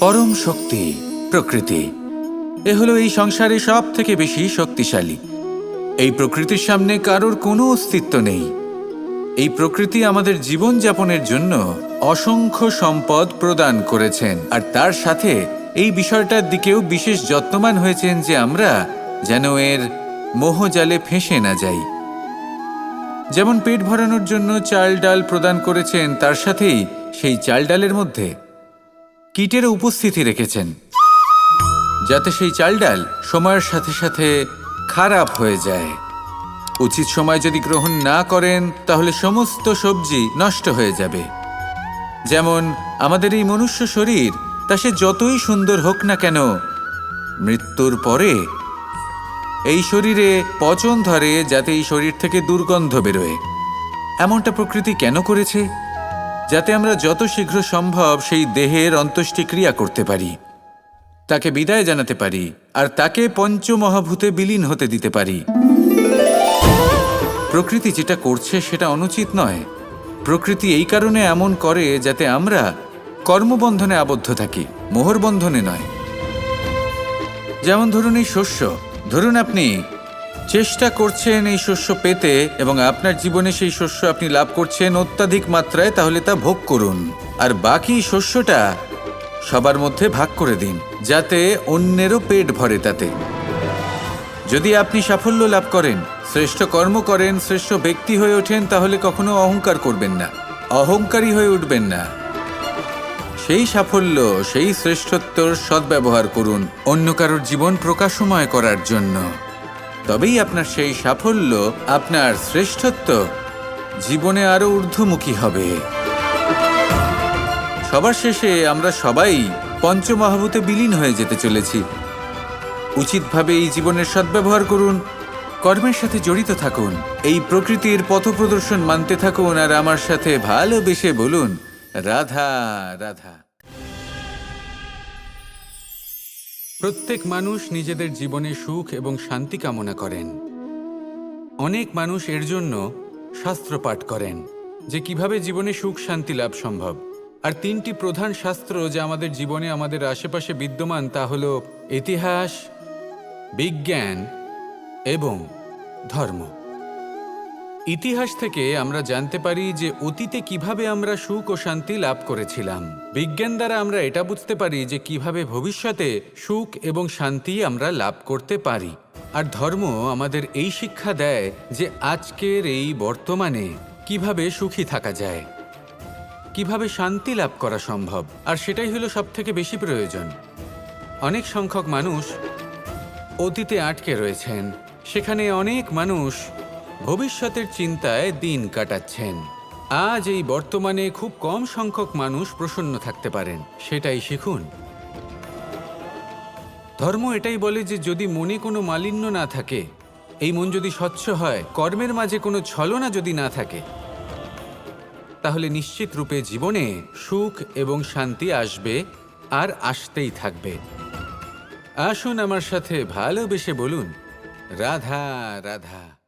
পরম শক্তি, প্রকৃতি। এ হলো এই সংসারে সব থেকে বেশি শক্তিশালী। এই প্রকৃতির সামনে কারোর কোনো অস্তিত্ব নেই। এই প্রকৃতি আমাদের জীবন যাপনের জন্য অসংখ্য সম্পদ প্রদান করেছেন। আর তার সাথে এই বিষয়টার দিকেও বিশেষ যত্নবান হয়েছেন যে আমরা যেন এর মোহজালে ফেঁসে না যাই। যেমন পেট ভরানোর জন্য চাল ডাল প্রদান করেছেন, তার সাথেই সেই চাল ডালের মধ্যে কীটের উপস্থিতি রেখেছেন, যাতে সেই চাল ডাল সময়ের সাথে সাথে খারাপ হয়ে যায়। উচিত সময় যদি গ্রহণ না করেন, তাহলে সমস্ত সবজি নষ্ট হয়ে যাবে। যেমন আমাদের এই মনুষ্য শরীর, তা সে যতই সুন্দর হোক না কেন, মৃত্যুর পরে এই শরীরে পচন ধরে, যাতে এই শরীর থেকে দুর্গন্ধ বেরোয়। এমনটা প্রকৃতি কেন করেছে? যাতে আমরা যত শীঘ্র সম্ভব সেই দেহের অন্ত্যেষ্টিক্রিয়া করতে পারি। তাকে বিদায় জানাতে পারি আর তাকে পঞ্চমহাভূতে বিলীন হতে দিতে পারি। প্রকৃতি যেটা করছে সেটা অনুচিত নয়। প্রকৃতি এই কারণে এমন করে যাতে আমরা কর্মবন্ধনে আবদ্ধ থাকি মোহরবন্ধনে নয়। যেমন ধরুন এই শস্য, ধরুন আপনি চেষ্টা করছেন এই শস্য পেতে এবং আপনার জীবনে সেই শস্য আপনি লাভ করছেন অত্যাধিক মাত্রায়, তাহলে তা ভোগ করুন। আর বাকি শস্যটা সবার মধ্যে ভাগ করে দিন, যাতে অন্যেরও পেট ভরে তাতে। যদি আপনি সাফল্য লাভ করেন, শ্রেষ্ঠ কর্ম করেন, শ্রেষ্ঠ ব্যক্তি হয়ে ওঠেন, তাহলে কখনো অহংকার করবেন না। অহংকারী হয়ে উঠবেন না। সেই সাফল্য, সেই শ্রেষ্ঠত্বর সদ্ব্যবহার করুন অন্য কারোর জীবন প্রকাশময় করার জন্য। তবেই আপনার সেই সাফল্য, আপনার শ্রেষ্ঠত্ব জীবনে আরও ঊর্ধ্বমুখী হবে। সবার শেষে আমরা সবাই পঞ্চমহাভূতে বিলীন হয়ে যেতে চলেছি। উচিতভাবে এই জীবনের সদ্ব্যবহার করুন, কর্মের সাথে জড়িত থাকুন, এই প্রকৃতির পথপ্রদর্শন মানতে থাকুন, আর আমার সাথে ভালোবেসে বলুন, রাধা রাধা। প্রত্যেক মানুষ নিজেদের জীবনে সুখ এবং শান্তি কামনা করেন। অনেক মানুষ এর জন্য শাস্ত্র পাঠ করেন, যে কীভাবে জীবনে সুখ, শান্তি লাভ সম্ভব। আর তিনটি প্রধান শাস্ত্র যা আমাদের জীবনে আমাদের আশেপাশে বিদ্যমান, তা হল ইতিহাস, বিজ্ঞান এবং ধর্ম। ইতিহাস থেকে আমরা জানতে পারি যে অতীতে কীভাবে আমরা সুখ ও শান্তি লাভ করেছিলাম। বিজ্ঞান দ্বারা আমরা এটা বুঝতে পারি যে কীভাবে ভবিষ্যতে সুখ এবং শান্তি আমরা লাভ করতে পারি। আর ধর্ম আমাদের এই শিক্ষা দেয় যে আজকের এই বর্তমানে কীভাবে সুখী থাকা যায়, কীভাবে শান্তি লাভ করা সম্ভব, আর সেটাই হলো সব থেকে বেশি প্রয়োজন। অনেক সংখ্যক মানুষ অতীতে আটকে রয়েছেন। সেখানে অনেক মানুষ ভবিষ্যতের চিন্তায় দিন কাটাচ্ছেন। আজ এই বর্তমানে খুব কম সংখ্যক মানুষ প্রসন্ন থাকতে পারেন, সেটাই শিখুন। ধর্ম এটাই বলে যে যদি মনে কোনো মালিন্য না থাকে, এই মন যদি স্বচ্ছ হয়, কর্মের মাঝে কোনো ছলনা যদি না থাকে, তাহলে নিশ্চিত রূপে জীবনে সুখ এবং শান্তি আসবে আর আসতেই থাকবে। আসুন আমার সাথে ভালোবেসে বলুন, রাধা রাধা।